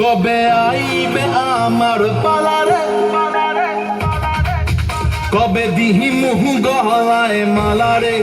কবে আইবে আমার পালারে কবে দিহি মুহু গলায় মালারে